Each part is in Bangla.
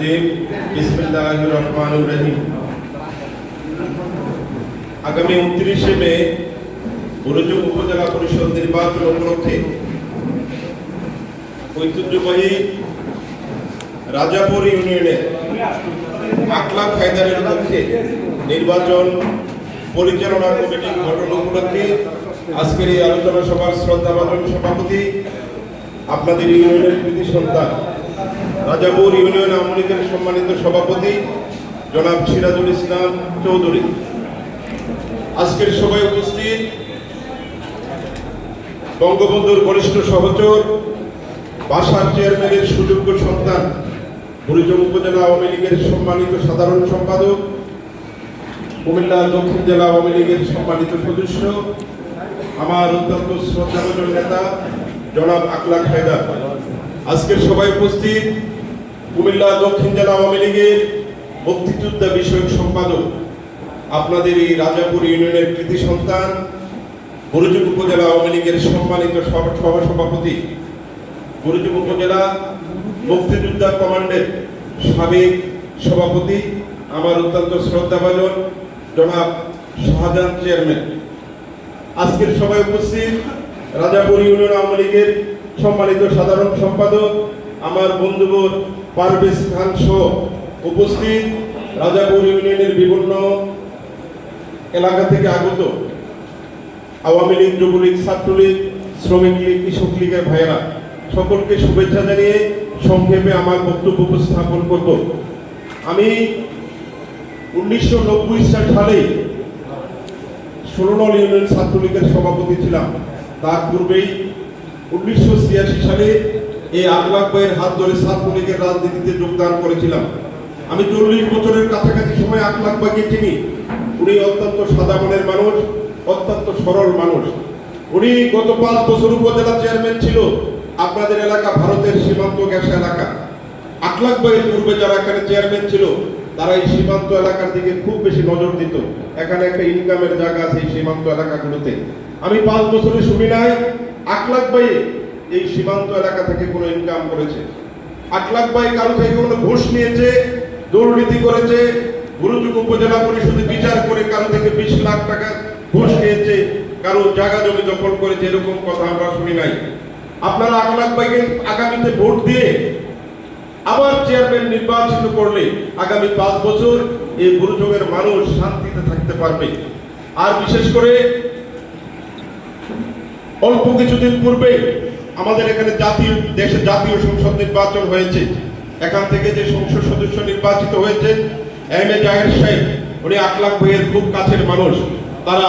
রাজিম বিসমিল্লাহির রহমানির রহিম আগামী উনত্রিশে মে বুরুজুগ উপজেলা পরিষদ নির্বাচন উপলক্ষে ঐতিহ্যবাহী রাজাপুর ইউনিয়নের আকলা খায়দারের পক্ষে নির্বাচন পরিচালনা কমিটির গঠন উপলক্ষে আজকের এই আলোচনা সভার শ্রদ্ধাভাজন সভাপতি আপনাদের ইউনিয়নের কৃতি সন্তান রাজাপুর ইউনিয়ন আওয়ামী লীগের সম্মানিত সভাপতি জনাব সিরাজুল ইসলাম চৌধুরী। আজকের সভায় উপস্থিত বঙ্গবন্ধুর বরিষ্ঠ সহচর, বাসার চেয়ারম্যানের সুযোগ্য সন্তান বুড়িজং উপজেলা আওয়ামী লীগের সম্মানিত সাধারণ সম্পাদক, কুমিল্লা দক্ষিণ জেলা আওয়ামী লীগের সম্মানিত সদস্য, আমার অত্যন্ত শ্রদ্ধাভাজন নেতা জনাব আকলাক হায়দার। আজকের সভায় উপস্থিত কুমিল্লা দক্ষিণ জেলা আওয়ামী লীগের মুক্তিযোদ্ধা বিষয়ক সম্পাদক, আপনাদের এই রাজাপুর ইউনিয়নের কৃতি সন্তান গুরুযুগ উপজেলা আওয়ামী লীগের সম্মানিত সহসভাপতি গুরুযুগ উপজেলা মুক্তিযোদ্ধা কমান্ডের সাবেক সভাপতি, আমার অত্যন্ত শ্রদ্ধাভাজন জনাব শাহজাহান চেয়ারম্যান। আজকের সভায় উপস্থিত রাজাপুর ইউনিয়ন আওয়ামী লীগের সম্মানিত সাধারণ সম্পাদক আমার বন্ধুবোধ পারভেজ খান সহ উপস্থিত রাজাপুর ইউনিয়নের বিভিন্ন এলাকা থেকে আগত আওয়ামী লীগ, যুবলীগ, ছাত্রলীগ, শ্রমিক লীগ, কৃষক লীগের ভাইয়েরা সকলকে শুভেচ্ছা জানিয়ে সংক্ষেপে আমার বক্তব্য উপস্থাপন করব। আমি উনিশশো নব্বই সালে ষোলনল ইউনিয়ন ছাত্রলীগের সভাপতি ছিলাম। তার পূর্বেই উনিশশো ছিয়াশি সালে এই আকলাক ভাইয়ের হাত ধরে ছাত্রলীগের রাজনীতিতে যোগদান করেছিলাম। আমি চল্লিশ বছরের কাছাকাছি সময় আকলাক ভাইকে চিনি। উনি অত্যন্ত সাদা মনের মানুষ, অত্যন্ত সরল মানুষ। উনি গত পাঁচ বছর উপজেলা চেয়ারম্যান ছিল। আপনাদের এলাকা ভারতের সীমান্ত গ্যাস এলাকা। আকলাক ভাইয়ের পূর্বে যারা এখানে চেয়ারম্যান ছিল, তারা এই সীমান্ত এলাকার দিকে খুব বেশি নজর দিত। এখানে একটা ইনকামের জায়গা আছে এই সীমান্ত এলাকাগুলোতে। আমি পাঁচ বছরে শুনি নাই আকলাক ভাই এই সীমান্ত এলাকা থেকে কোনো ইনকাম করেছে। আকলাক ভাই কারও থেকে কোনো ঘুষ নিয়েছে, দুর্নীতি করেছে গুরুযুগ উপজেলা পরিষদে বিচার করে কারও থেকে বিশ লাখ টাকা ঘুষ নিয়েছে কারও জায়গা জমি দখল করেছে, এরকম কথা আমরা শুনি নাই। আপনারা আকলাক ভাইকে আগামীতে ভোট দিয়ে আবার চেয়ারম্যান নির্বাচিত করলে আগামী পাঁচ বছর এই গুরুযোগের মানুষ শান্তিতে থাকতে পারবে। আর বিশেষ করে অল্প কিছুদিন পূর্বে আমাদের এখানে জাতীয় দেশে জাতীয় সংসদ নির্বাচন হয়েছে। এখান থেকে যে সংসদ সদস্য নির্বাচিত হয়েছে, এম এ জাহের সাহেব উনি আকলাক ভাইয়ের খুব কাছের মানুষ। তারা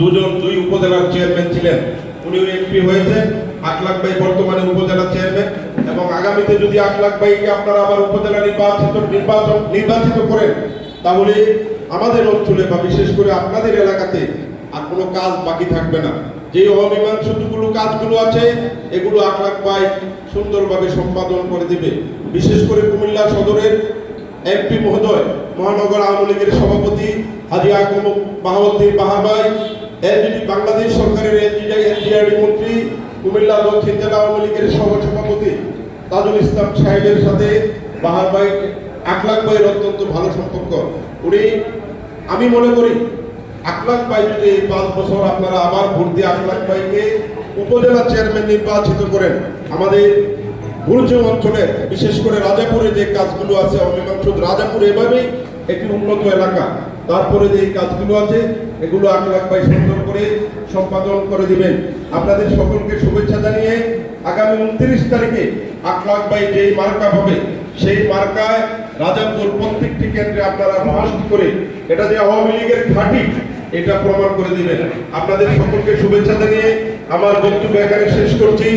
দুজন দুই উপজেলার চেয়ারম্যান ছিলেন। উনি এমপি হয়েছেন আকলাক ভাই বর্তমানে উপজেলা চেয়ারম্যান এবং আগামীতে যদি আকলাক ভাইকে আপনারা আবার উপজেলা নির্বাচিত, নির্বাচন, নির্বাচিত করেন, তাহলে আমাদের অঞ্চলে বা বিশেষ করে আপনাদের এলাকাতে আর কোনো কাজ বাকি থাকবে না। যে অমীমাংসিতগুলো কাজগুলো আছে, এগুলো আকলাক ভাই সুন্দরভাবে সম্পাদন করে দিবে। বিশেষ করে কুমিল্লা সদরের এমপি মহোদয়, মহানগর আওয়ামী লীগের সভাপতি হাজি আকম বাহাউদ্দিন বাহাবাই এনজিডি বাংলাদেশ সরকারের এনজিআরডি মন্ত্রী, কুমিল্লা দক্ষিণ জেলা আওয়ামী লীগের সহ সভাপতি তাজুল ইসলাম সাহেবের সাথে বাহার ভাই আকলাক ভাইয়ের অত্যন্ত ভালো সম্পর্ক। উনি, আমি মনে করি আকলাক যদি এই পাঁচ বছর আপনারা আবার ভোট দিয়ে আকলাক ভাইকে উপজেলা চেয়ারম্যান নির্বাচিত করেন, আমাদের গুরুজং অঞ্চলের বিশেষ করে রাজাপুরে যে কাজগুলো আছে অমীমাংস রাজাপুর এভাবেই একটি উন্নত এলাকা। তারপরে যে কাজগুলো আছে, এগুলো আট লাখ ভাই সুন্দর করে সম্পাদন করে দিবেন। আপনাদের সকলকে শুভেচ্ছা জানিয়ে আগামী উনত্রিশ তারিখে আট লাখ ভাই যে মার্কা হবে, সেই মার্কায় রাজাপুর প্রত্যেকটি কেন্দ্রে আপনারা ভাস করে, এটা যে আওয়ামী লীগের ঘাঁটি এটা প্রমাণ করে দিবেন। আপনাদের সকলকে শুভেচ্ছা জানিয়ে আমার বক্তব্য এখানে শেষ করছি।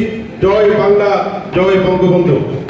জয় বাংলা, জয় বঙ্গবন্ধু।